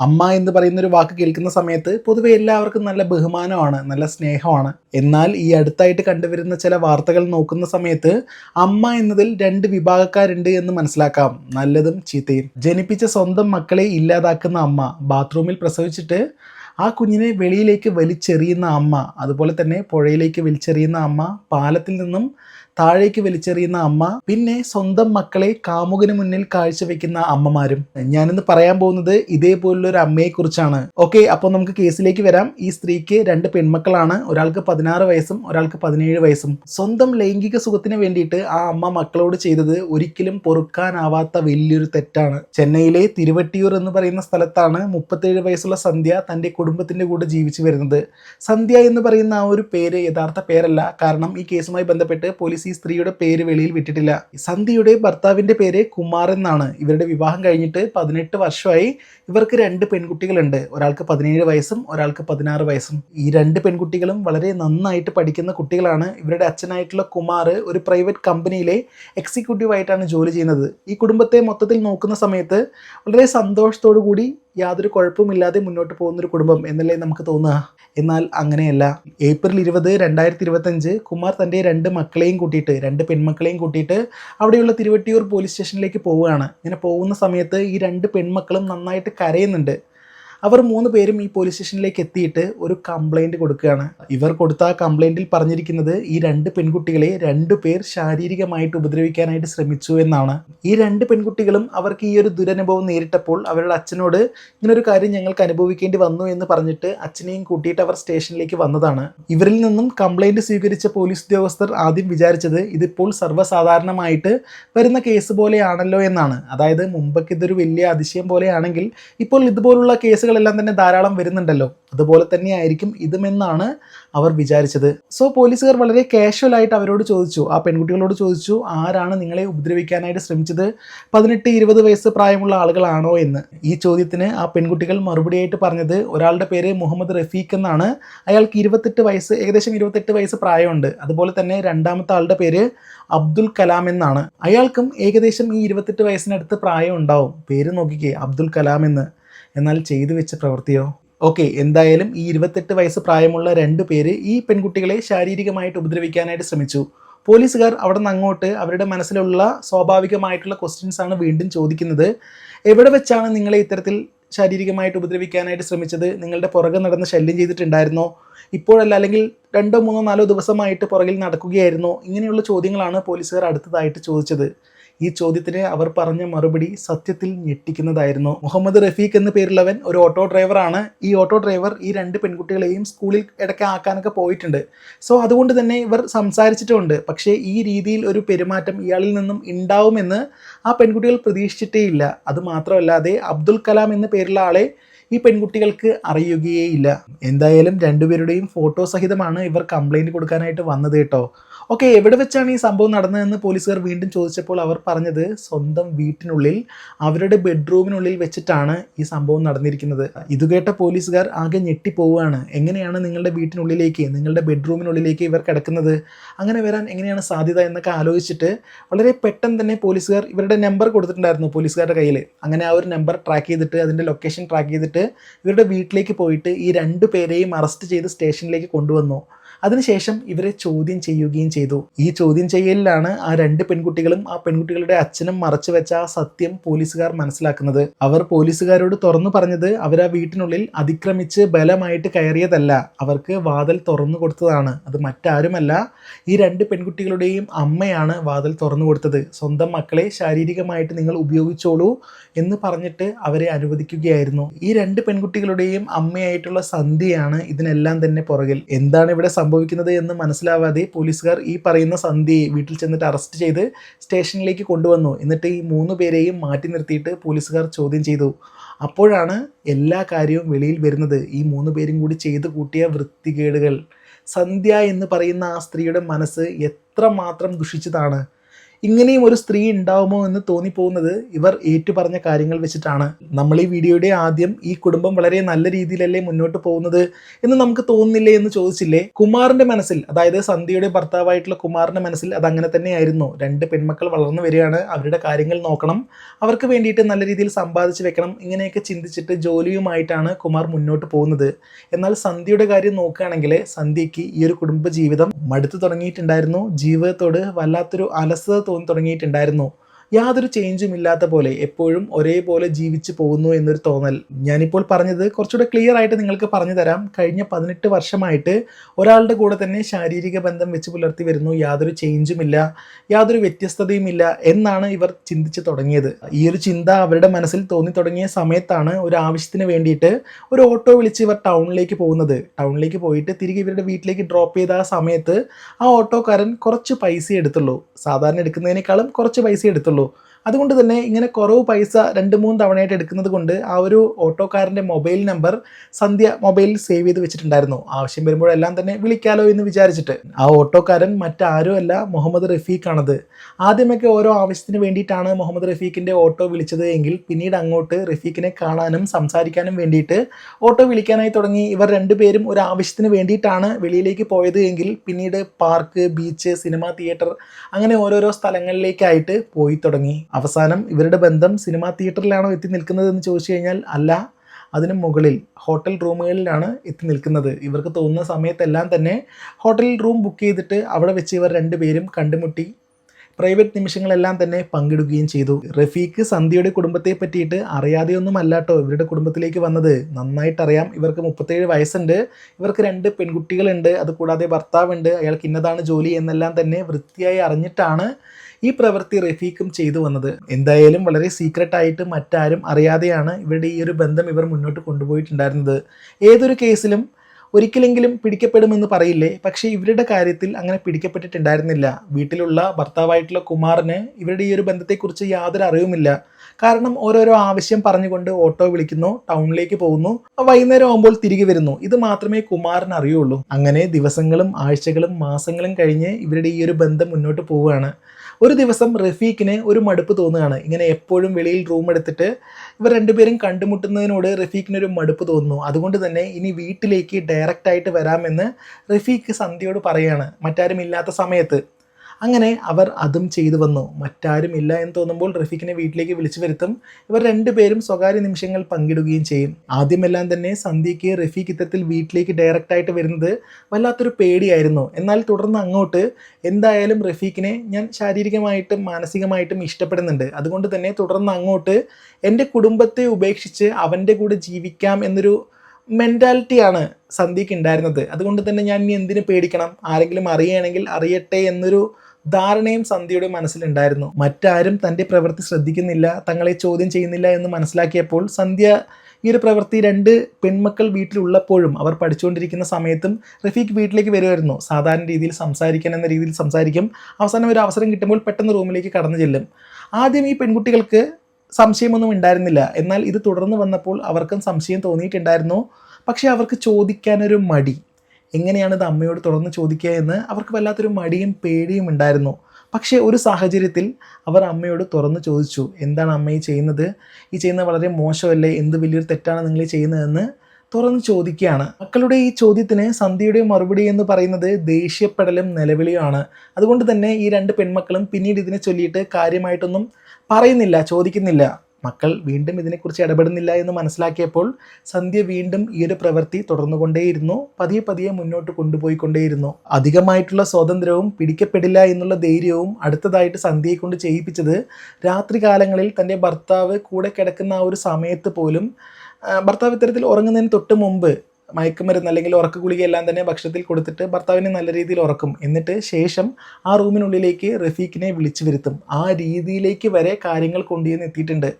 അമ്മ എന്ന് പറയുന്ന ഒരു വാക്ക് കേൾക്കുന്ന സമയത്ത് പൊതുവെ എല്ലാവർക്കും നല്ല ബഹുമാനമാണ് നല്ല സ്നേഹമാണ്. എന്നാൽ ഈ അടുത്തായിട്ട് കണ്ടുവരുന്ന ചില വാർത്തകൾ നോക്കുന്ന സമയത്ത് അമ്മ എന്നതിൽ രണ്ട് വിഭാഗക്കാരുണ്ട് എന്ന് മനസ്സിലാക്കാം. നല്ലതും ചീത്തയും. ജനിപ്പിച്ച സ്വന്തം മക്കളെ ഇല്ലാതാക്കുന്ന അമ്മ. ബാത്റൂമിൽ പ്രസവിച്ചിട്ട് ആ കുഞ്ഞിനെ വെളിയിലേക്ക് വലിച്ചെറിയുന്ന അമ്മ. അതുപോലെ തന്നെ പുഴയിലേക്ക് വലിച്ചെറിയുന്ന അമ്മ. പാലത്തിൽ നിന്നും താഴേക്ക് വലിച്ചെറിയുന്ന അമ്മ പിന്നെ സ്വന്തം മക്കളെ കാമുകന് മുന്നിൽ കാഴ്ചവെക്കുന്ന അമ്മമാരും. ഞാനിന്ന് പറയാൻ പോകുന്നത് ഇതേപോലുള്ള ഒരു അമ്മയെക്കുറിച്ചാണ്. ഓക്കെ അപ്പോൾ നമുക്ക് കേസിലേക്ക് വരാം. ഈ സ്ത്രീക്ക് രണ്ട് പെൺമക്കളാണ്. ഒരാൾക്ക് പതിനാറ് വയസ്സും ഒരാൾക്ക് പതിനേഴ് വയസ്സും. സ്വന്തം ലൈംഗിക സുഖത്തിന് വേണ്ടിയിട്ട് ആ അമ്മ മക്കളോട് ചെയ്തത് ഒരിക്കലും പൊറുക്കാനാവാത്ത വലിയൊരു തെറ്റാണ്. ചെന്നൈയിലെ തിരുവട്ടിയൂർ എന്ന് പറയുന്ന സ്ഥലത്താണ് മുപ്പത്തേഴ് വയസ്സുള്ള സന്ധ്യ തന്റെ കുടുംബത്തിന്റെ കൂടെ ജീവിച്ചു വരുന്നത്. സന്ധ്യ എന്ന് പറയുന്ന ആ ഒരു പേര് യഥാർത്ഥ പേരല്ല. കാരണം ഈ കേസുമായി ബന്ധപ്പെട്ട് പോലീസ് ഈ സ്ത്രീയുടെ പേര് വെളിയിൽ വിട്ടിട്ടില്ല. സന്ധിയുടെ ഭർത്താവിന്റെ പേര് കുമാർ എന്നാണ്. ഇവരുടെ വിവാഹം കഴിഞ്ഞിട്ട് പതിനെട്ട് വർഷമായി ഇവർക്ക് രണ്ട് പെൺകുട്ടികളുണ്ട്. ഒരാൾക്ക് പതിനേഴ് വയസ്സും ഒരാൾക്ക് പതിനാറ് വയസ്സും. ഈ രണ്ട് പെൺകുട്ടികളും വളരെ നന്നായിട്ട് പഠിക്കുന്ന കുട്ടികളാണ്. ഇവരുടെ അച്ഛനായിട്ടുള്ള കുമാർ ഒരു പ്രൈവറ്റ് കമ്പനിയിലെ എക്സിക്യൂട്ടീവായിട്ടാണ് ജോലി ചെയ്യുന്നത്. ഈ കുടുംബത്തെ മൊത്തത്തിൽ നോക്കുന്ന സമയത്ത് വളരെ സന്തോഷത്തോടു കൂടി യാതൊരു കുഴപ്പമില്ലാതെ മുന്നോട്ട് പോകുന്ന ഒരു കുടുംബം എന്നല്ലേ നമുക്ക് തോന്നുക. എന്നാൽ അങ്ങനെയല്ല. ഏപ്രിൽ ഇരുപത് രണ്ടായിരത്തി ഇരുപത്തഞ്ച് കുമാർ തന്റെ രണ്ട് മക്കളെയും കൂട്ടിയിട്ട് രണ്ട് പെൺമക്കളെയും കൂട്ടിയിട്ട് അവിടെയുള്ള തിരുവട്ടിയൂർ പോലീസ് സ്റ്റേഷനിലേക്ക് പോവുകയാണ്. ഇങ്ങനെ പോകുന്ന സമയത്ത് ഈ രണ്ട് പെൺമക്കളും നന്നായിട്ട് കരയുന്നുണ്ട്. അവർ മൂന്ന് പേരും ഈ പോലീസ് സ്റ്റേഷനിലേക്ക് എത്തിയിട്ട് ഒരു കംപ്ലൈന്റ് കൊടുക്കുകയാണ്. ഇവർ കൊടുത്ത കംപ്ലൈന്റിൽ പറഞ്ഞിരിക്കുന്നത് ഈ രണ്ട് പെൺകുട്ടികളെ രണ്ടു പേർ ശാരീരികമായിട്ട് ഉപദ്രവിക്കാനായിട്ട് ശ്രമിച്ചു എന്നാണ്. ഈ രണ്ട് പെൺകുട്ടികളും അവർക്ക് ഈ ഒരു ദുരനുഭവം നേരിട്ടപ്പോൾ അവരുടെ അച്ഛനോട് ഇങ്ങനൊരു കാര്യം ഞങ്ങൾക്ക് അനുഭവിക്കേണ്ടി വന്നു എന്ന് പറഞ്ഞിട്ട് അച്ഛനെയും കൂട്ടിയിട്ട് അവർ സ്റ്റേഷനിലേക്ക് വന്നതാണ്. ഇവരിൽ നിന്നും കംപ്ലൈന്റ് സ്വീകരിച്ച പോലീസ് ഉദ്യോഗസ്ഥർ ആദ്യം വിചാരിച്ചത് ഇതിപ്പോൾ സർവസാധാരണമായിട്ട് വരുന്ന കേസ് പോലെയാണല്ലോ എന്നാണ്. അതായത് മുമ്പൊക്കെ ഇതൊരു വലിയ അതിശയം പോലെയാണെങ്കിൽ ഇപ്പോൾ ഇതുപോലുള്ള കേസുകളെല്ലാം തന്നെ ധാരാളം വരുന്നുണ്ടല്ലോ. അതുപോലെ തന്നെ ആയിരിക്കും ഇതുമെന്നാണ് അവർ വിചാരിച്ചത്. സോ പോലീസുകാർ വളരെ കാഷ്വലായിട്ട് അവരോട് ചോദിച്ചു. ആ പെൺകുട്ടികളോട് ചോദിച്ചു ആരാണ് നിങ്ങളെ ഉപദ്രവിക്കാനായിട്ട് ശ്രമിച്ചത്? പതിനെട്ട് ഇരുപത് വയസ്സ് പ്രായമുള്ള ആളുകളാണോ എന്ന്. ഈ ചോദ്യത്തിന് ആ പെൺകുട്ടികൾ മറുപടിയായിട്ട് പറഞ്ഞത് ഒരാളുടെ പേര് മുഹമ്മദ് റഫീഖ് എന്നാണ്. അയാൾക്ക് ഇരുപത്തെട്ട് വയസ്സ് ഏകദേശം ഇരുപത്തെട്ട് വയസ്സ് പ്രായമുണ്ട്. അതുപോലെ തന്നെ രണ്ടാമത്തെ ആളുടെ പേര് അബ്ദുൽ കലാം എന്നാണ്. അയാൾക്കും ഏകദേശം ഈ ഇരുപത്തെട്ട് വയസ്സിനടുത്ത് പ്രായം ഉണ്ടാവും പേര് നോക്കിക്കേ അബ്ദുൽ കലാം എന്ന്. എന്നാൽ ചെയ്തു വെച്ച പ്രവൃത്തിയോ? ഓക്കെ എന്തായാലും ഈ ഇരുപത്തെട്ട് വയസ്സ് പ്രായമുള്ള രണ്ട് പേര് ഈ പെൺകുട്ടികളെ ശാരീരികമായിട്ട് ഉപദ്രവിക്കാനായിട്ട് ശ്രമിച്ചു. പോലീസുകാർ അവിടെ നിന്ന് അങ്ങോട്ട് അവരുടെ മനസ്സിലുള്ള സ്വാഭാവികമായിട്ടുള്ള ക്വസ്റ്റ്യൻസ് ആണ് വീണ്ടും ചോദിക്കുന്നത്. എവിടെ വെച്ചാണ് നിങ്ങളെ ഇത്തരത്തിൽ ശാരീരികമായിട്ട് ഉപദ്രവിക്കാനായിട്ട് ശ്രമിച്ചത്? നിങ്ങളുടെ പുറകെ നടന്ന് ശല്യം ചെയ്തിട്ടുണ്ടായിരുന്നോ? ഇപ്പോഴല്ല അല്ലെങ്കിൽ രണ്ടോ മൂന്നോ നാലോ ദിവസമായിട്ട് പുറകിൽ നടക്കുകയായിരുന്നോ? ഇങ്ങനെയുള്ള ചോദ്യങ്ങളാണ് പോലീസുകാർ അടുത്തതായിട്ട് ചോദിച്ചത്. ഈ ചോദ്യത്തിന് അവർ പറഞ്ഞ മറുപടി സത്യത്തിൽ ഞെട്ടിക്കുന്നതായിരുന്നു. മുഹമ്മദ് റഫീഖ് എന്ന പേരുള്ളവൻ ഒരു ഓട്ടോ ഡ്രൈവറാണ് ഈ ഓട്ടോ ഡ്രൈവർ ഈ രണ്ട് പെൺകുട്ടികളെയും സ്കൂളിൽ ഇടയ്ക്ക് ആക്കാനൊക്കെ പോയിട്ടുണ്ട്. സോ അതുകൊണ്ട് തന്നെ ഇവർ സംസാരിച്ചിട്ടുണ്ട്. പക്ഷേ ഈ രീതിയിൽ ഒരു പെരുമാറ്റം ഇയാളിൽ നിന്നും ഉണ്ടാവുമെന്ന് ആ പെൺകുട്ടികൾ പ്രതീക്ഷിച്ചിട്ടേ ഇല്ല അത് മാത്രമല്ലാതെ അബ്ദുൽ കലാം എന്ന പേരുള്ള ആളെ ഈ പെൺകുട്ടികൾക്ക് അറിയുകയേയില്ല. എന്തായാലും രണ്ടുപേരുടെയും ഫോട്ടോ സഹിതമാണ് ഇവർ കംപ്ലൈന്റ് കൊടുക്കാനായിട്ട് വന്നത് കേട്ടോ. ഓക്കെ എവിടെ വെച്ചാണ് ഈ സംഭവം നടന്നതെന്ന് പോലീസുകാർ വീണ്ടും ചോദിച്ചപ്പോൾ അവർ പറഞ്ഞത് സ്വന്തം വീട്ടിനുള്ളിൽ അവരുടെ ബെഡ്റൂമിനുള്ളിൽ വെച്ചിട്ടാണ് ഈ സംഭവം നടന്നിരിക്കുന്നത്. ഇത് കേട്ട പോലീസുകാർ ആകെ ഞെട്ടിപ്പോവുകയാണ്. എങ്ങനെയാണ് നിങ്ങളുടെ വീട്ടിനുള്ളിലേക്ക് നിങ്ങളുടെ ബെഡ്റൂമിനുള്ളിലേക്ക് ഇവർ കിടക്കുന്നത്? അങ്ങനെ വരാൻ എങ്ങനെയാണ് സാധ്യത എന്നൊക്കെ ആലോചിച്ചിട്ട് വളരെ പെട്ടെന്ന് തന്നെ പോലീസുകാർ ഇവരുടെ നമ്പർ കൊടുത്തിട്ടുണ്ടായിരുന്നു പോലീസുകാരുടെ കയ്യിൽ അങ്ങനെ ആ ഒരു നമ്പർ ട്രാക്ക് ചെയ്തിട്ട് അതിന്റെ ലൊക്കേഷൻ ട്രാക്ക് ചെയ്തിട്ട് ഇവരുടെ വീട്ടിലേക്ക് പോയിട്ട് ഈ രണ്ട് പേരെയും അറസ്റ്റ് ചെയ്ത് സ്റ്റേഷനിലേക്ക് കൊണ്ടുവന്നു. അതിനുശേഷം ഇവരെ ചോദ്യം ചെയ്യുകയും ചെയ്തു. ഈ ചോദ്യം ചെയ്യലിലാണ് ആ രണ്ട് പെൺകുട്ടികളും ആ പെൺകുട്ടികളുടെ അച്ഛനും മറച്ചു വെച്ച ആ സത്യം പോലീസുകാർ മനസ്സിലാക്കുന്നത്. അവർ പോലീസുകാരോട് തുറന്നു പറഞ്ഞത് അവർ ആ വീട്ടിനുള്ളിൽ അതിക്രമിച്ച് ബലമായിട്ട് കയറിയതല്ല. അവർക്ക് വാതിൽ തുറന്നു കൊടുത്തതാണ്. അത് മറ്റാരുമല്ല ഈ രണ്ട് പെൺകുട്ടികളുടെയും അമ്മയാണ് വാതിൽ തുറന്നു കൊടുത്തത്. സ്വന്തം മക്കളെ ശാരീരികമായിട്ട് നിങ്ങൾ ഉപയോഗിച്ചോളൂ എന്ന് പറഞ്ഞിട്ട് അവരെ അനുവദിക്കുകയായിരുന്നു. ഈ രണ്ട് പെൺകുട്ടികളുടെയും അമ്മയായിട്ടുള്ള സന്ധ്യയാണ് ഇതിനെല്ലാം തന്നെ പുറകിൽ. എന്താണ് ഇവിടെ സംഭവിക്കുന്നത് എന്ന് മനസ്സിലാവാതെ പോലീസുകാർ ഈ പറയുന്ന സന്ധ്യയെ വീട്ടിൽ ചെന്നിട്ട് അറസ്റ്റ് ചെയ്ത് സ്റ്റേഷനിലേക്ക് കൊണ്ടുവന്നു. എന്നിട്ട് ഈ മൂന്ന് പേരെയും മാറ്റി നിർത്തിയിട്ട് പോലീസുകാർ ചോദ്യം ചെയ്തു. അപ്പോഴാണ് എല്ലാ കാര്യവും വെളിയിൽ വരുന്നത്. ഈ മൂന്ന് പേരും കൂടി ചെയ്തു കൂട്ടിയ വൃത്തികേടുകൾ. സന്ധ്യ എന്ന് പറയുന്ന ആ സ്ത്രീയുടെ മനസ്സ് എത്രമാത്രം ദുഷിച്ചതാണ്. ഇങ്ങനെയും ഒരു സ്ത്രീ ഉണ്ടാവുമോ എന്ന് തോന്നിപ്പോകുന്നത് ഇവർ ഏറ്റുപറഞ്ഞ കാര്യങ്ങൾ വെച്ചിട്ടാണ്. നമ്മൾ ഈ വീഡിയോയുടെ ആദ്യം ഈ കുടുംബം വളരെ നല്ല രീതിയിലല്ലേ മുന്നോട്ട് പോകുന്നത് എന്ന് നമുക്ക് തോന്നുന്നില്ലേ എന്ന് ചോദിച്ചില്ലേ? കുമാറിന്റെ മനസ്സിൽ അതായത് സന്ധ്യയുടെ ഭർത്താവായിട്ടുള്ള കുമാറിന്റെ മനസ്സിൽ അത് അങ്ങനെ തന്നെയായിരുന്നു. രണ്ട് പെൺമക്കൾ വളർന്നു വരികയാണ്. അവരുടെ കാര്യങ്ങൾ നോക്കണം. അവർക്ക് വേണ്ടിയിട്ട് നല്ല രീതിയിൽ സമ്പാദിച്ച് വെക്കണം. ഇങ്ങനെയൊക്കെ ചിന്തിച്ചിട്ട് ജോലിയുമായിട്ടാണ് കുമാർ മുന്നോട്ട് പോകുന്നത്. എന്നാൽ സന്ധ്യയുടെ കാര്യം നോക്കുകയാണെങ്കിൽ സന്ധ്യയ്ക്ക് ഈ ഒരു കുടുംബ ജീവിതം മടുത്തു തുടങ്ങിയിട്ടുണ്ടായിരുന്നു. ജീവിതത്തോട് വല്ലാത്തൊരു അലസത തോന്നി തുടങ്ങിയിട്ടുണ്ടായിരുന്നു. യാതൊരു ചേഞ്ചും ഇല്ലാത്ത പോലെ എപ്പോഴും ഒരേപോലെ ജീവിച്ചു പോകുന്നു എന്നൊരു തോന്നൽ. ഞാനിപ്പോൾ പറഞ്ഞത് കുറച്ചുകൂടെ ക്ലിയർ ആയിട്ട് നിങ്ങൾക്ക് പറഞ്ഞു തരാം. കഴിഞ്ഞ പതിനെട്ട് വർഷമായിട്ട് ഒരാളുടെ കൂടെ തന്നെ ശാരീരിക ബന്ധം വെച്ച് പുലർത്തി വരുന്നു. യാതൊരു ചേഞ്ചും ഇല്ല യാതൊരു വ്യത്യസ്തതയും ഇല്ല എന്നാണ് ഇവർ ചിന്തിച്ചു തുടങ്ങിയത്. ഈ ഒരു ചിന്ത അവരുടെ മനസ്സിൽ തോന്നി തുടങ്ങിയ സമയത്താണ് ഒരു ആവശ്യത്തിന് വേണ്ടിയിട്ട് ഒരു ഓട്ടോ വിളിച്ച് ഇവർ ടൗണിലേക്ക് പോകുന്നത്. ടൗണിലേക്ക് പോയിട്ട് തിരികെ ഇവരുടെ വീട്ടിലേക്ക് ഡ്രോപ്പ് ചെയ്ത ആ സമയത്ത് ആ ഓട്ടോക്കാരൻ കുറച്ച് പൈസ എടുത്തുള്ളൂ. സാധാരണ എടുക്കുന്നതിനേക്കാളും കുറച്ച് പൈസ എടുത്തുള്ളൂ. Gitu lo അതുകൊണ്ട് തന്നെ ഇങ്ങനെ കുറവ് പൈസ രണ്ട് മൂന്ന് തവണയായിട്ട് എടുക്കുന്നത് കൊണ്ട് ആ ഒരു ഓട്ടോക്കാരന്റെ മൊബൈൽ നമ്പർ സന്ധ്യ മൊബൈലിൽ സേവ് ചെയ്ത് വെച്ചിട്ടുണ്ടായിരുന്നു. ആവശ്യം വരുമ്പോഴെല്ലാം തന്നെ വിളിക്കാലോ എന്ന് വിചാരിച്ചിട്ട്. ആ ഓട്ടോക്കാരൻ മറ്റാരും അല്ല മുഹമ്മദ് റഫീഖാണത്. ആദ്യമൊക്കെ ഓരോ ആവശ്യത്തിന് വേണ്ടിയിട്ടാണ് മുഹമ്മദ് റഫീഖിന്റെ ഓട്ടോ വിളിച്ചത് എങ്കിൽ പിന്നീട് അങ്ങോട്ട് റഫീഖിനെ കാണാനും സംസാരിക്കാനും വേണ്ടിയിട്ട് ഓട്ടോ വിളിക്കാനായി തുടങ്ങി. ഇവർ രണ്ടുപേരും ഒരു ആവശ്യത്തിന് വേണ്ടിയിട്ടാണ് വെളിയിലേക്ക് പോയത് എങ്കിൽ പിന്നീട് പാർക്ക് ബീച്ച് സിനിമ തിയേറ്റർ അങ്ങനെ ഓരോരോ സ്ഥലങ്ങളിലേക്കായിട്ട് പോയി തുടങ്ങി. അവസാനം ഇവരുടെ ബന്ധം സിനിമാ തിയേറ്ററിലാണോ എത്തി നിൽക്കുന്നത് എന്ന് ചോദിച്ചു കഴിഞ്ഞാൽ അല്ല അതിന് മുകളിൽ ഹോട്ടൽ റൂമുകളിലാണ് എത്തി നിൽക്കുന്നത്. ഇവർക്ക് തോന്നുന്ന സമയത്തെല്ലാം തന്നെ ഹോട്ടൽ റൂം ബുക്ക് ചെയ്തിട്ട് അവിടെ വെച്ച് ഇവർ രണ്ടുപേരും കണ്ടുമുട്ടി. പ്രൈവറ്റ് നിമിഷങ്ങളെല്ലാം തന്നെ പങ്കിടുകയും ചെയ്തു. റഫീഖ് സന്ധ്യയുടെ കുടുംബത്തെ പറ്റിയിട്ട് അറിയാതെയൊന്നും അല്ലാട്ടോ ഇവരുടെ കുടുംബത്തിലേക്ക് വന്നത്. നന്നായിട്ടറിയാം. ഇവർക്ക് മുപ്പത്തേഴ് വയസ്സുണ്ട്. ഇവർക്ക് രണ്ട് പെൺകുട്ടികളുണ്ട്. അതുകൂടാതെ ഭർത്താവുണ്ട്. അയാൾക്ക് ഇന്നതാണ് ജോലി എന്നെല്ലാം തന്നെ വൃത്തിയായി അറിഞ്ഞിട്ടാണ് ഈ പ്രവൃത്തി റഫീഖും ചെയ്തു വന്നത്. എന്തായാലും വളരെ സീക്രട്ട് ആയിട്ട് മറ്റാരും അറിയാതെയാണ് ഇവരുടെ ഈ ഒരു ബന്ധം ഇവർ മുന്നോട്ട് കൊണ്ടുപോയിട്ടുണ്ടായിരുന്നത്. ഏതൊരു കേസിലും ഒരിക്കലെങ്കിലും പിടിക്കപ്പെടുമെന്ന് പറയില്ലേ? പക്ഷേ ഇവരുടെ കാര്യത്തിൽ അങ്ങനെ പിടിക്കപ്പെട്ടിട്ടുണ്ടായിരുന്നില്ല. വീട്ടിലുള്ള ഭർത്താവായിട്ടുള്ള കുമാറിന് ഇവരുടെ ഈ ഒരു ബന്ധത്തെക്കുറിച്ച് യാതൊരു അറിവുമില്ല. കാരണം ഓരോരോ ആവശ്യം പറഞ്ഞുകൊണ്ട് ഓട്ടോ വിളിക്കുന്നു ടൗണിലേക്ക് പോകുന്നു വൈകുന്നേരം ആകുമ്പോൾ തിരികെ വരുന്നു. ഇത് മാത്രമേ കുമാറിന് അറിയുള്ളൂ. അങ്ങനെ ദിവസങ്ങളും ആഴ്ചകളും മാസങ്ങളും കഴിഞ്ഞ് ഇവരുടെ ഈ ഒരു ബന്ധം മുന്നോട്ട് പോവുകയാണ്. ഒരു ദിവസം റഫീഖിന് ഒരു മടുപ്പ് തോന്നുകയാണ്. ഇങ്ങനെ എപ്പോഴും വെളിയിൽ റൂം എടുത്തിട്ട് ഇവർ രണ്ടുപേരും കണ്ടുമുട്ടുന്നതിനോട് റഫീഖിന് ഒരു മടുപ്പ് തോന്നുന്നു. അതുകൊണ്ട് തന്നെ ഇനി വീട്ടിലേക്ക് ഡയറക്റ്റായിട്ട് വരാമെന്ന് റഫീഖ് സന്ധ്യയോട് പറയുകയാണ് മറ്റാരും ഇല്ലാത്ത സമയത്ത്. അങ്ങനെ അവർ അതും ചെയ്തു വന്നു. മറ്റാരും ഇല്ല എന്ന് തോന്നുമ്പോൾ റഫീഖിനെ വീട്ടിലേക്ക് വിളിച്ചു വരുത്തും. ഇവർ രണ്ടുപേരും സ്വകാര്യ നിമിഷങ്ങൾ പങ്കിടുകയും ചെയ്യും. ആദ്യമെല്ലാം തന്നെ സന്ധ്യയ്ക്ക് റഫീഖ് ഇത്തരത്തിൽ വീട്ടിലേക്ക് ഡയറക്റ്റായിട്ട് വരുന്നത് വല്ലാത്തൊരു പേടിയായിരുന്നു. എന്നാൽ തുടർന്ന് അങ്ങോട്ട് എന്തായാലും റഫീഖിനെ ഞാൻ ശാരീരികമായിട്ടും മാനസികമായിട്ടും ഇഷ്ടപ്പെടുന്നുണ്ട്. അതുകൊണ്ട് തന്നെ തുടർന്ന് അങ്ങോട്ട് എന്റെ കുടുംബത്തെ ഉപേക്ഷിച്ച് അവന്റെ കൂടെ ജീവിക്കാം എന്നൊരു മെന്റാലിറ്റിയാണ് സന്ധ്യയ്ക്ക് ഉണ്ടായിരുന്നത്. അതുകൊണ്ട് തന്നെ ഞാൻ ഇനി എന്തിനു പേടിക്കണം? ആരെങ്കിലും അറിയണമെങ്കിൽ അറിയട്ടെ എന്നൊരു ധാരണയും സന്ധ്യയുടെ മനസ്സിലുണ്ടായിരുന്നു. മറ്റാരും തന്റെ പ്രവൃത്തി ശ്രദ്ധിക്കുന്നില്ല തങ്ങളെ ചോദ്യം ചെയ്യുന്നില്ല എന്ന് മനസ്സിലാക്കിയപ്പോൾ സന്ധ്യ ഈ ഒരു പ്രവൃത്തി രണ്ട് പെൺമക്കൾ വീട്ടിലുള്ളപ്പോഴും അവർ പഠിച്ചുകൊണ്ടിരിക്കുന്ന സമയത്തും റഫീഖ് വീട്ടിലേക്ക് വരുമായിരുന്നു. സാധാരണ രീതിയിൽ സംസാരിക്കാൻ എന്ന രീതിയിൽ സംസാരിക്കും. അവസാനം ഒരു അവസരം കിട്ടുമ്പോൾ പെട്ടെന്ന് റൂമിലേക്ക് കടന്നു ചെല്ലും. ആദ്യം ഈ പെൺകുട്ടികൾക്ക് സംശയമൊന്നും ഉണ്ടായിരുന്നില്ല. എന്നാൽ ഇത് തുടർന്ന് വന്നപ്പോൾ അവർക്കും സംശയം തോന്നിയിട്ടുണ്ടായിരുന്നു. പക്ഷേ അവർക്ക് ചോദിക്കാനൊരു മടി. എങ്ങനെയാണ് ഇത് അമ്മയോട് തുടർന്ന് ചോദിക്കുക എന്ന് അവർക്ക് വല്ലാത്തൊരു മടിയും പേടിയും ഉണ്ടായിരുന്നു. പക്ഷേ ഒരു സാഹചര്യത്തിൽ അവർ അമ്മയോട് തുറന്ന് ചോദിച്ചു എന്താണ് അമ്മയെ ചെയ്യുന്നത്? ഈ ചെയ്യുന്നത് വളരെ മോശമല്ലേ? എന്ത് വലിയൊരു തെറ്റാണ് നിങ്ങൾ ചെയ്യുന്നതെന്ന്? തുറന്ന് ചോദിക്കുകയാണ്. മക്കളുടെ ഈ ചോദ്യത്തിന് സന്ധ്യയുടെ മറുപടി എന്ന് പറയുന്നത് ദേഷ്യപ്പെടലും നിലവിളിയുമാണ്. അതുകൊണ്ട് തന്നെ ഈ രണ്ട് പെൺമക്കളും പിന്നീട് ഇതിനെ ചൊല്ലിയിട്ട് കാര്യമായിട്ടൊന്നും പറയുന്നില്ല ചോദിക്കുന്നില്ല. മക്കൾ വീണ്ടും ഇതിനെക്കുറിച്ച് ഇടപെടുന്നില്ല എന്ന് മനസ്സിലാക്കിയപ്പോൾ സന്ധ്യ വീണ്ടും ഈ ഒരു പ്രവൃത്തി തുടർന്നുകൊണ്ടേയിരുന്നു. പതിയെ പതിയെ മുന്നോട്ട് കൊണ്ടുപോയിക്കൊണ്ടേയിരുന്നു. അധികമായിട്ടുള്ള സ്വാതന്ത്ര്യവും പിടിക്കപ്പെടില്ല എന്നുള്ള ധൈര്യവും അടുത്തതായിട്ട് സന്ധ്യയെ കൊണ്ട് ചെയ്യിപ്പിച്ചത് രാത്രികാലങ്ങളിൽ തന്റെ ഭർത്താവ് കൂടെ കിടക്കുന്ന ആ ഒരു സമയത്ത് പോലും ഭർത്താവ് ഇത്തരത്തിൽ ഉറങ്ങുന്നതിന് തൊട്ട് മുമ്പ് മയക്കുമരുന്ന് അല്ലെങ്കിൽ ഉറക്ക ഗുളികയെല്ലാം തന്നെ ഭക്ഷണത്തിൽ കൊടുത്തിട്ട് ഭർത്താവിനെ നല്ല രീതിയിൽ ഉറക്കും. എന്നിട്ട് ശേഷം ആ റൂമിനുള്ളിലേക്ക് റഫീഖിനെ വിളിച്ചു വരുത്തും. ആ രീതിയിലേക്ക് വരെ കാര്യങ്ങൾ കൊണ്ടുചെന്ന് എത്തിയിട്ടുണ്ട്.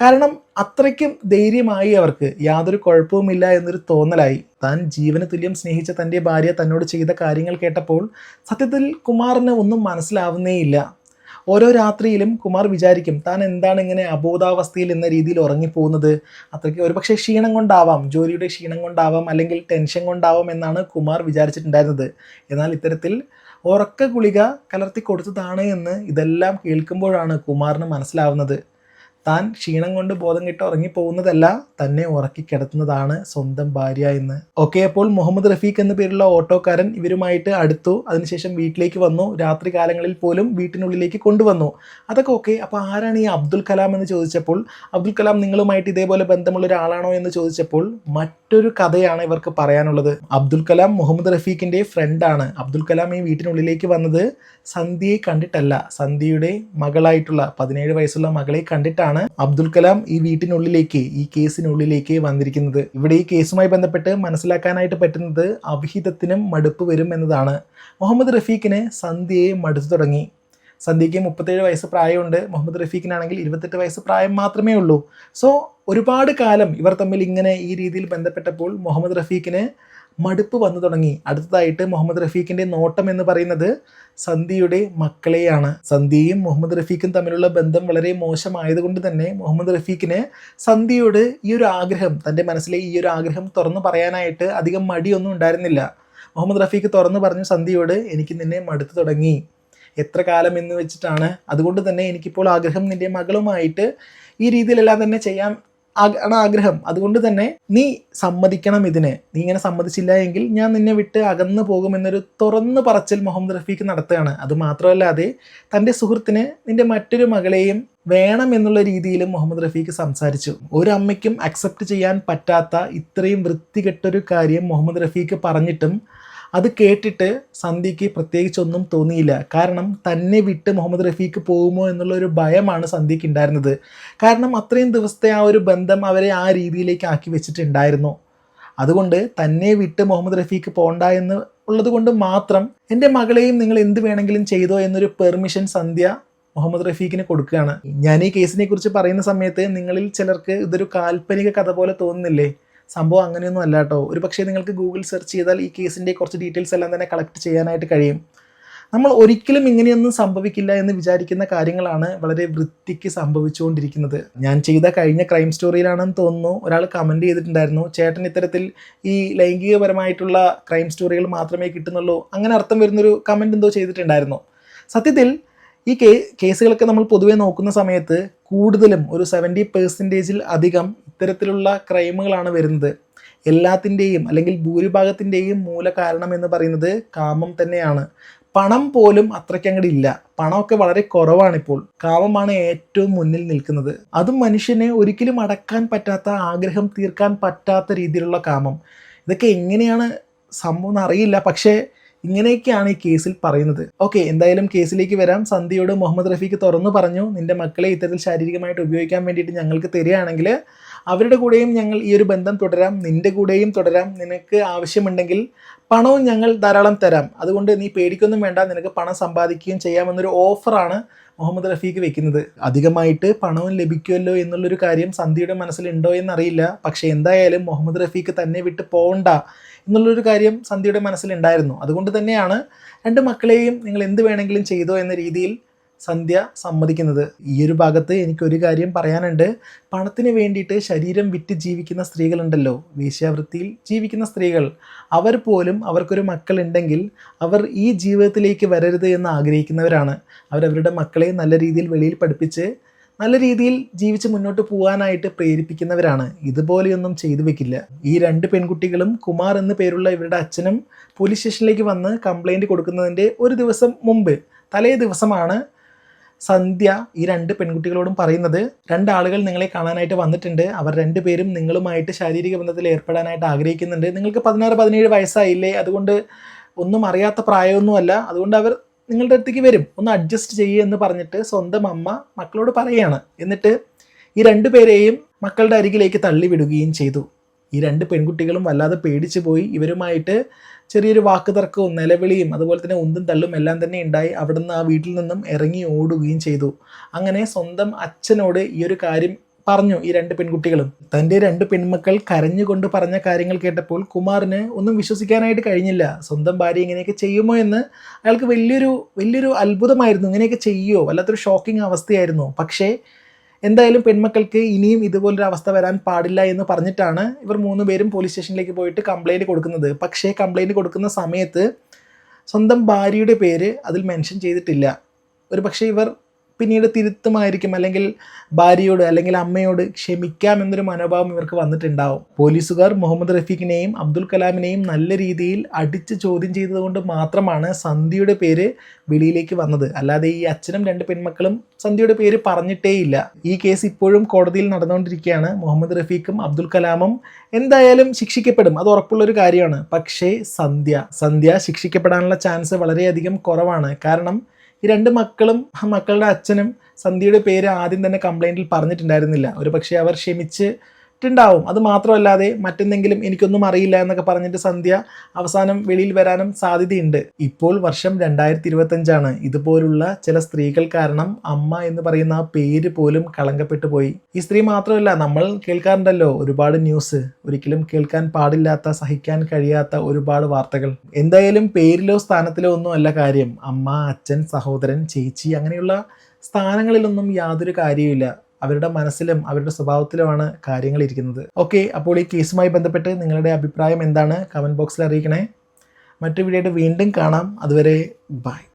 കാരണം അത്രയ്ക്കും ധൈര്യമായി അവർക്ക്. യാതൊരു കുഴപ്പവുമില്ല എന്നൊരു തോന്നലായി. താൻ ജീവന് തുല്യം സ്നേഹിച്ച തന്റെ ഭാര്യ തന്നോട് ചെയ്ത കാര്യങ്ങൾ കേട്ടപ്പോൾ സത്യത്തിൽ കുമാറിന് ഒന്നും മനസ്സിലാവുന്നേയില്ല. ഓരോ രാത്രിയിലും കുമാർ വിചാരിക്കും താൻ എന്താണ് ഇങ്ങനെ അബോധാവസ്ഥയിൽ എന്ന രീതിയിൽ ഉറങ്ങിപ്പോകുന്നത്? അത്രയ്ക്ക് ഒരുപക്ഷെ ക്ഷീണം കൊണ്ടാവാം ജോലിയുടെ ക്ഷീണം കൊണ്ടാവാം അല്ലെങ്കിൽ ടെൻഷൻ കൊണ്ടാവാം എന്നാണ് കുമാർ വിചാരിച്ചിട്ടുണ്ടായിരുന്നത്. എന്നാൽ ഇത്തരത്തിൽ ഉറക്ക ഗുളിക കലർത്തി കൊടുത്തതാണ് എന്ന് ഇതെല്ലാം കേൾക്കുമ്പോഴാണ് കുമാറിന് മനസ്സിലാവുന്നത്. താൻ ക്ഷീണം കൊണ്ട് ബോധം കെട്ട് ഉറങ്ങിപ്പോകുന്നതല്ല തന്നെ ഉറക്കി കിടത്തുന്നതാണ് സ്വന്തം ഭാര്യ എന്ന്. ഓക്കെ അപ്പോൾ മുഹമ്മദ് റഫീഖ് എന്ന പേരുള്ള ഓട്ടോക്കാരൻ ഇവരുമായിട്ട് അടുത്തു. അതിനുശേഷം വീട്ടിലേക്ക് വന്നു. രാത്രി കാലങ്ങളിൽ പോലും വീട്ടിനുള്ളിലേക്ക് കൊണ്ടുവന്നു. അതൊക്കെ ഓക്കെ. അപ്പോൾ ആരാണ് ഈ അബ്ദുൽ കലാം എന്ന് ചോദിച്ചപ്പോൾ അബ്ദുൽ കലാം നിങ്ങളുമായിട്ട് ഇതേപോലെ ബന്ധമുള്ള ഒരാളാണോ എന്ന് ചോദിച്ചപ്പോൾ മറ്റൊരു കഥയാണ് ഇവർക്ക് പറയാനുള്ളത്. അബ്ദുൽ കലാം മുഹമ്മദ് റഫീഖിന്റെ ഫ്രണ്ടാണ് അബ്ദുൽ കലാം ഈ വീട്ടിനുള്ളിലേക്ക് വന്നത് സന്ധ്യയെ കണ്ടിട്ടല്ല. സന്ധ്യയുടെ മകളായിട്ടുള്ള പതിനേഴ് വയസ്സുള്ള മകളെ കണ്ടിട്ടാണ് അബ്ദുൽ കലാം ഈ വീട്ടിനുള്ളിലേക്ക് ഈ കേസിനുള്ളിലേക്ക് വന്നിരിക്കുന്നത്. ഇവിടെ ഈ കേസുമായി ബന്ധപ്പെട്ട് മനസ്സിലാക്കാനായിട്ട് പറ്റുന്നത് അവിഹിതത്തിനും മടുപ്പ് വരും എന്നതാണ്. മുഹമ്മദ് റഫീഖിന് സന്ധ്യയെ മടുത്തു തുടങ്ങി. സന്ധ്യയ്ക്ക് മുപ്പത്തേഴ് വയസ്സ് പ്രായമുണ്ട്. മുഹമ്മദ് റഫീഖിനാണെങ്കിൽ ഇരുപത്തെട്ട് വയസ്സ് പ്രായം മാത്രമേ ഉള്ളൂ. സോ ഒരുപാട് കാലം ഇവർ തമ്മിൽ ഇങ്ങനെ ഈ രീതിയിൽ ബന്ധപ്പെട്ടപ്പോൾ മുഹമ്മദ് റഫീഖിന് മടുപ്പ് വന്നു തുടങ്ങി. അടുത്തതായിട്ട് മുഹമ്മദ് റഫീഖിന്റെ നോട്ടം എന്ന് പറയുന്നത് സന്ധിയുടെ മക്കളെയാണ്. സന്ധിയും മുഹമ്മദ് റഫീഖും തമ്മിലുള്ള ബന്ധം വളരെ മോശമായതുകൊണ്ട് തന്നെ മുഹമ്മദ് റഫീഖിന് സന്ധിയോട് ഈ ഒരു ആഗ്രഹം തന്റെ മനസ്സിലെ ഈ ഒരു ആഗ്രഹം തുറന്നു പറയാനായിട്ട് അധികം മടിയൊന്നും ഉണ്ടായിരുന്നില്ല. മുഹമ്മദ് റഫീഖ് തുറന്നു പറഞ്ഞു സന്ധിയോട് എനിക്ക് നിന്നെ മടുത്തു തുടങ്ങി. എത്ര കാലം എന്ന് വെച്ചിട്ടാണ്? അതുകൊണ്ട് തന്നെ എനിക്കിപ്പോൾ ആഗ്രഹം നിന്റെ മകളുമായിട്ട് ഈ രീതിയിലെല്ലാം തന്നെ ചെയ്യാൻ ആഗ്- ആണ് ആഗ്രഹം. അതുകൊണ്ട് തന്നെ നീ സമ്മതിക്കണം ഇതിനെ. നീ ഇങ്ങനെ സമ്മതിച്ചില്ല എങ്കിൽ ഞാൻ നിന്നെ വിട്ട് അകന്നു പോകുമെന്നൊരു തുറന്നു പറച്ചിൽ മുഹമ്മദ് റഫീഖ് നടത്തുകയാണ്. അത് മാത്രമല്ലാതെ തന്റെ സുഹൃത്തിന് നിന്റെ മറ്റൊരു മകളെയും വേണം എന്നുള്ള രീതിയിലും മുഹമ്മദ് റഫീഖ് സംസാരിച്ചു. ഒരു അമ്മയ്ക്കും അക്സെപ്റ്റ് ചെയ്യാൻ പറ്റാത്ത ഇത്രയും വൃത്തികെട്ടൊരു കാര്യം മുഹമ്മദ് റഫീഖ് പറഞ്ഞിട്ടും അത് കേട്ടിട്ട് സന്ധ്യയ്ക്ക് പ്രത്യേകിച്ചൊന്നും തോന്നിയില്ല. കാരണം തന്നെ വിട്ട് മുഹമ്മദ് റഫീഖ് പോകുമോ എന്നുള്ള ഒരു ഭയമാണ് സന്ധ്യയ്ക്ക് ഉണ്ടായിരുന്നത്. കാരണം അത്രയും ദിവസത്തെ ആ ഒരു ബന്ധം അവരെ ആ രീതിയിലേക്ക് ആക്കി വെച്ചിട്ടുണ്ടായിരുന്നു. അതുകൊണ്ട് തന്നെ വിട്ട് മുഹമ്മദ് റഫീഖ് പോണ്ട എന്ന് ഉള്ളത് കൊണ്ട് മാത്രം എന്റെ മകളെയും നിങ്ങൾ എന്ത് വേണമെങ്കിലും ചെയ്തോ എന്നൊരു പെർമിഷൻ സന്ധ്യ മുഹമ്മദ് റഫീഖിന് കൊടുക്കുകയാണ്. ഞാൻ ഈ കേസിനെ കുറിച്ച് പറയുന്ന സമയത്ത് നിങ്ങളിൽ ചിലർക്ക് ഇതൊരു കാൽപ്പനിക കഥ പോലെ തോന്നുന്നില്ലേ? സംഭവം അങ്ങനെയൊന്നും അല്ല കേട്ടോ. ഒരു പക്ഷേ നിങ്ങൾക്ക് ഗൂഗിൾ സെർച്ച് ചെയ്താൽ ഈ കേസിന്റെ കുറച്ച് ഡീറ്റെയിൽസ് എല്ലാം തന്നെ കളക്ട് ചെയ്യാനായിട്ട് കഴിയും. നമ്മൾ ഒരിക്കലും ഇങ്ങനെയൊന്നും സംഭവിക്കില്ല എന്ന് വിചാരിക്കുന്ന കാര്യങ്ങളാണ് വളരെ വൃത്തിക്ക് സംഭവിച്ചുകൊണ്ടിരിക്കുന്നത്. ഞാൻ ചെയ്ത കഴിഞ്ഞ ക്രൈം സ്റ്റോറിയിലാണെന്ന് തോന്നുന്നു. ഒരാൾ കമന്റ് ചെയ്തിട്ടുണ്ടായിരുന്നു. ചേട്ടൻ ഇത്തരത്തിൽ ഈ ലൈംഗികപരമായിട്ടുള്ള ക്രൈം സ്റ്റോറികൾ മാത്രമേ കിട്ടുന്നുള്ളൂ. അങ്ങനെ അർത്ഥം വരുന്നൊരു കമന്റ് എന്തോ ചെയ്തിട്ടുണ്ടായിരുന്നു. സത്യത്തിൽ ഈ കേ കേസുകളൊക്കെ നമ്മൾ പൊതുവെ നോക്കുന്ന സമയത്ത് കൂടുതലും ഒരു സെവന്റി പെർസെന്റേജിൽ അധികം ഇത്തരത്തിലുള്ള ക്രൈമുകളാണ് വരുന്നത്. എല്ലാത്തിന്റെയും അല്ലെങ്കിൽ ഭൂരിഭാഗത്തിന്റെയും മൂല കാരണം എന്ന് പറയുന്നത് കാമം തന്നെയാണ്. പണം പോലും അത്രയ്ക്കങ്ങട് ഇല്ല. പണമൊക്കെ വളരെ കുറവാണിപ്പോൾ. കാമമാണ് ഏറ്റവും മുന്നിൽ നിൽക്കുന്നത്. അതും മനുഷ്യനെ ഒരിക്കലും അടക്കാൻ പറ്റാത്ത ആഗ്രഹം തീർക്കാൻ പറ്റാത്ത രീതിയിലുള്ള കാമം. ഇതൊക്കെ എങ്ങനെയാണ് സംഭവം എന്നറിയില്ല പക്ഷേ ഇങ്ങനെയൊക്കെയാണ് ഈ കേസിൽ പറയുന്നത്. ഓക്കെ എന്തായാലും കേസിലേക്ക് വരാം. സന്ധ്യയോട് മുഹമ്മദ് റഫീഖ് തുറന്നു പറഞ്ഞു നിന്റെ മക്കളെ ഇത്തരത്തിൽ ശാരീരികമായിട്ട് ഉപയോഗിക്കാൻ വേണ്ടിയിട്ട് ഞങ്ങൾക്ക് തരികയാണെങ്കിൽ അവരുടെ കൂടെയും ഞങ്ങൾ ഈ ഒരു ബന്ധം തുടരാം നിന്റെ കൂടെയും തുടരാം. നിനക്ക് ആവശ്യമുണ്ടെങ്കിൽ പണവും ഞങ്ങൾ ധാരാളം തരാം. അതുകൊണ്ട് നീ പേടിക്കൊന്നും വേണ്ട നിനക്ക് പണം സമ്പാദിക്കുകയും ചെയ്യാമെന്നൊരു ഓഫറാണ് മുഹമ്മദ് റഫീഖ് വെക്കുന്നത്. അധികമായിട്ട് പണവും ലഭിക്കുമല്ലോ എന്നുള്ളൊരു കാര്യം സന്ധ്യയുടെ മനസ്സിലുണ്ടോ എന്നറിയില്ല. പക്ഷേ എന്തായാലും മുഹമ്മദ് റഫീഖ് തന്നെ വിട്ട് പോകണ്ട എന്നുള്ളൊരു കാര്യം സന്ധ്യയുടെ മനസ്സിലുണ്ടായിരുന്നു. അതുകൊണ്ട് തന്നെയാണ് രണ്ട് മക്കളെയും നിങ്ങൾ എന്ത് വേണമെങ്കിലും ചെയ്തോ എന്ന രീതിയിൽ സന്ധ്യ സമ്മതിക്കുന്നത്. ഈ ഒരു ഭാഗത്ത് എനിക്കൊരു കാര്യം പറയാനുണ്ട്. പണത്തിന് വേണ്ടിയിട്ട് ശരീരം വിറ്റ് ജീവിക്കുന്ന സ്ത്രീകളുണ്ടല്ലോ. വേശ്യാവൃത്തിയിൽ ജീവിക്കുന്ന സ്ത്രീകൾ. അവർ പോലും അവർക്കൊരു മക്കളുണ്ടെങ്കിൽ അവർ ഈ ജീവിതത്തിലേക്ക് വരരുത് എന്ന് ആഗ്രഹിക്കുന്നവരാണ്. അവരവരുടെ മക്കളെ നല്ല രീതിയിൽ വെളിയിൽ പഠിപ്പിച്ച് നല്ല രീതിയിൽ ജീവിച്ച് മുന്നോട്ട് പോകാനായിട്ട് പ്രേരിപ്പിക്കുന്നവരാണ്. ഇതുപോലെയൊന്നും ചെയ്തു വെക്കില്ല. ഈ രണ്ട് പെൺകുട്ടികളും കുമാർ എന്ന പേരുള്ള ഇവരുടെ അച്ഛനും പോലീസ് സ്റ്റേഷനിലേക്ക് വന്ന് കംപ്ലൈന്റ് കൊടുക്കുന്നതിന്റെ ഒരു ദിവസം മുമ്പ് തലേ ദിവസമാണ് സന്ധ്യ ഈ രണ്ട് പെൺകുട്ടികളോടും പറയുന്നത്. രണ്ടാളുകൾ നിങ്ങളെ കാണാനായിട്ട് വന്നിട്ടുണ്ട്. അവർ രണ്ടുപേരും നിങ്ങളുമായിട്ട് ശാരീരിക ബന്ധത്തിൽ ഏർപ്പെടാനായിട്ട് ആഗ്രഹിക്കുന്നുണ്ട്. നിങ്ങൾക്ക് പതിനാറ് പതിനേഴ് വയസ്സായില്ലേ? അതുകൊണ്ട് ഒന്നും അറിയാത്ത പ്രായമൊന്നുമല്ല. അതുകൊണ്ട് അവർ നിങ്ങളുടെ അടുത്തേക്ക് വരും. ഒന്ന് അഡ്ജസ്റ്റ് ചെയ്യുക എന്ന് പറഞ്ഞിട്ട് സ്വന്തം അമ്മ മക്കളോട് പറയുകയാണ് എന്നിട്ട് ഈ രണ്ടു പേരെയും മക്കളുടെ അരികിലേക്ക് തള്ളിവിടുകയും ചെയ്തു. ഈ രണ്ട് പെൺകുട്ടികളും വല്ലാതെ പേടിച്ചു പോയി. ഇവരുമായിട്ട് ചെറിയൊരു വാക്ക് തർക്കവും നിലവിളിയും അതുപോലെ തന്നെ ഉന്തും തള്ളും എല്ലാം തന്നെ ഉണ്ടായി അവിടുന്ന് ആ വീട്ടിൽ നിന്നും ഇറങ്ങി ഓടുകയും ചെയ്തു. അങ്ങനെ സ്വന്തം അച്ഛനോട് ഈ ഒരു കാര്യം പറഞ്ഞു ഈ രണ്ട് പെൺകുട്ടികളും. തന്റെ രണ്ട് പെൺമക്കൾ കരഞ്ഞുകൊണ്ട് പറഞ്ഞ കാര്യങ്ങൾ കേട്ടപ്പോൾ കുമാറിന് ഒന്നും വിശ്വസിക്കാനായിട്ട് കഴിഞ്ഞില്ല. സ്വന്തം ഭാര്യ ഇങ്ങനെയൊക്കെ ചെയ്യുമോ എന്ന് അയാൾക്ക് വലിയൊരു വലിയൊരു അത്ഭുതമായിരുന്നു. ഇങ്ങനെയൊക്കെ ചെയ്യുമോ വല്ലാത്തൊരു ഷോക്കിംഗ് അവസ്ഥയായിരുന്നു. പക്ഷേ എന്തായാലും പെൺമക്കൾക്ക് ഇനിയും ഇതുപോലൊരു അവസ്ഥ വരാൻ പാടില്ല എന്ന് പറഞ്ഞിട്ടാണ് ഇവർ മൂന്ന് പേരും പോലീസ് സ്റ്റേഷനിലേക്ക് പോയിട്ട് കംപ്ലൈന്റ് കൊടുക്കുന്നത്. പക്ഷേ കംപ്ലൈന്റ് കൊടുക്കുന്ന സമയത്ത് സ്വന്തം ഭാര്യയുടെ പേര് അതിൽ മെൻഷൻ ചെയ്തിട്ടില്ല. ഒരു പക്ഷേ ഇവർ പിന്നീട് തിരുത്തുമായിരിക്കും അല്ലെങ്കിൽ ഭാര്യയോട് അല്ലെങ്കിൽ അമ്മയോട് ക്ഷമിക്കാം എന്നൊരു മനോഭാവം ഇവർക്ക് വന്നിട്ടുണ്ടാവും. പോലീസുകാർ മുഹമ്മദ് റഫീഖിനെയും അബ്ദുൽ കലാമിനെയും നല്ല രീതിയിൽ അടിച്ച് ചോദ്യം ചെയ്തതുകൊണ്ട് മാത്രമാണ് സന്ധ്യയുടെ പേര് വെളിയിലേക്ക് വന്നത്. അല്ലാതെ ഈ അച്ഛനും രണ്ട് പെൺമക്കളും സന്ധ്യയുടെ പേര് പറഞ്ഞിട്ടേയില്ല. ഈ കേസ് ഇപ്പോഴും കോടതിയിൽ നടന്നുകൊണ്ടിരിക്കുകയാണ്. മുഹമ്മദ് റഫീഖും അബ്ദുൽ കലാമും എന്തായാലും ശിക്ഷിക്കപ്പെടും. അത് ഉറപ്പുള്ളൊരു കാര്യമാണ്. പക്ഷേ സന്ധ്യ സന്ധ്യ ശിക്ഷിക്കപ്പെടാനുള്ള ചാൻസ് വളരെയധികം കുറവാണ്. കാരണം ഈ രണ്ട് മക്കളും മക്കളുടെ അച്ഛനും സന്ധ്യയുടെ പേര് ആദ്യം തന്നെ കംപ്ലൈന്റിൽ പറഞ്ഞിട്ടുണ്ടായിരുന്നില്ല. ഒരു പക്ഷേ അവർ ക്ഷമിച്ചിട്ടുണ്ടാവും അത് മാത്രമല്ലാതെ മറ്റെന്തെങ്കിലും എനിക്കൊന്നും അറിയില്ല എന്നൊക്കെ പറഞ്ഞിട്ട് സന്ധ്യ അവസാനം വെളിയിൽ വരാനും സാധ്യതയുണ്ട്. ഇപ്പോൾ വർഷം രണ്ടായിരത്തി ഇരുപത്തഞ്ചാണ് ഇതുപോലുള്ള ചില സ്ത്രീകൾ കാരണം അമ്മ എന്ന് പറയുന്ന ആ പേര് പോലും കളങ്കപ്പെട്ടു പോയി. ഈ സ്ത്രീ മാത്രമല്ല നമ്മൾ കേൾക്കാറുണ്ടല്ലോ ഒരുപാട് ന്യൂസ്. ഒരിക്കലും കേൾക്കാൻ പാടില്ലാത്ത സഹിക്കാൻ കഴിയാത്ത ഒരുപാട് വാർത്തകൾ. എന്തായാലും പേരിലോ സ്ഥാനത്തിലോ ഒന്നും അല്ല കാര്യം. അമ്മ അച്ഛൻ സഹോദരൻ ചേച്ചി അങ്ങനെയുള്ള സ്ഥാനങ്ങളിലൊന്നും യാതൊരു കാര്യവുമില്ല. അവരുടെ മനസ്സിലും അവരുടെ സ്വഭാവത്തിലുമാണ് കാര്യങ്ങൾ ഇരിക്കുന്നത്. ഓക്കെ അപ്പോൾ ഈ കേസുമായി ബന്ധപ്പെട്ട് നിങ്ങളുടെ അഭിപ്രായം എന്താണ്? കമന്റ് ബോക്സിൽ അറിയിക്കണേ. മറ്റു വീഡിയോയിട്ട് വീണ്ടും കാണാം. അതുവരെ ബൈ